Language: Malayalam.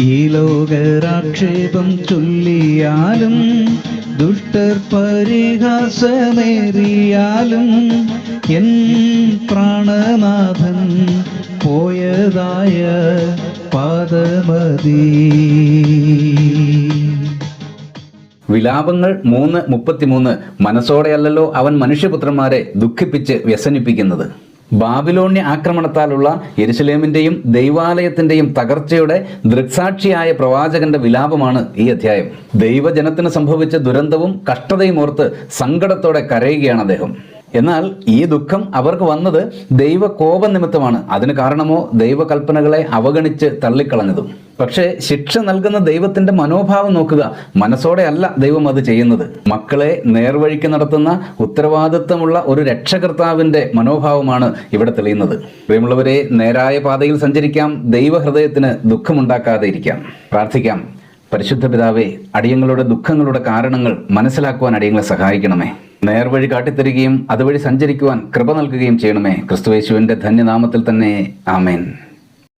ഈ ലോകരാക്ഷേപം ചൊല്ലിയാലും ദുഷ്ടർ പരിഹാസമേറിയാലും എൻ പ്രാണനാഥൻ പോയതായ പാദമതി. വിലാപങ്ങൾ മൂന്ന് മുപ്പത്തിമൂന്ന് മനസ്സോടെയല്ലല്ലോ അവൻ മനുഷ്യപുത്രന്മാരെ ദുഃഖിപ്പിച്ച് വ്യസനിപ്പിക്കുന്നത്. ബാബിലോണ്യ ആക്രമണത്താലുള്ള യെരുസലേമിന്റെയും ദൈവാലയത്തിന്റെയും തകർച്ചയുടെ ദൃക്സാക്ഷിയായ പ്രവാചകന്റെ വിലാപമാണ് ഈ അധ്യായം. ദൈവജനത്തിന് സംഭവിച്ച ദുരന്തവും കഷ്ടതയും ഓർത്ത് സങ്കടത്തോടെ കരയുകയാണ് അദ്ദേഹം. എന്നാൽ ഈ ദുഃഖം അവർക്ക് വന്നത് ദൈവ കോപനിമിത്തമാണ് അതിന് കാരണമോ ദൈവകൽപ്പനകളെ അവഗണിച്ച് തള്ളിക്കളഞ്ഞതും. പക്ഷേ ശിക്ഷ നൽകുന്ന ദൈവത്തിന്റെ മനോഭാവം നോക്കുക. മനസ്സോടെ അല്ല ദൈവം അത് ചെയ്യുന്നത്. മക്കളെ നേർവഴിക്ക് നടത്തുന്ന ഉത്തരവാദിത്വമുള്ള ഒരു രക്ഷകർത്താവിന്റെ മനോഭാവമാണ് ഇവിടെ തെളിയുന്നത്. പ്രിയമുള്ളവരെ നേരായ പാതയിൽ സഞ്ചരിക്കാം. ദൈവഹൃദയത്തിന് ദുഃഖമുണ്ടാക്കാതെ ഇരിക്കാം. പ്രാർത്ഥിക്കാം. പരിശുദ്ധ പിതാവേ അടിയങ്ങളുടെ ദുഃഖങ്ങളുടെ കാരണങ്ങൾ മനസ്സിലാക്കുവാൻ അടിയങ്ങളെ സഹായിക്കണമേ. നേർവഴി കാട്ടിത്തരികയും അതുവഴി സഞ്ചരിക്കുവാൻ കൃപ നൽകുകയും ചെയ്യണമേ. ക്രിസ്തുവേശുവിന്റെ ധന്യനാമത്തിൽ തന്നെ ആമേൻ.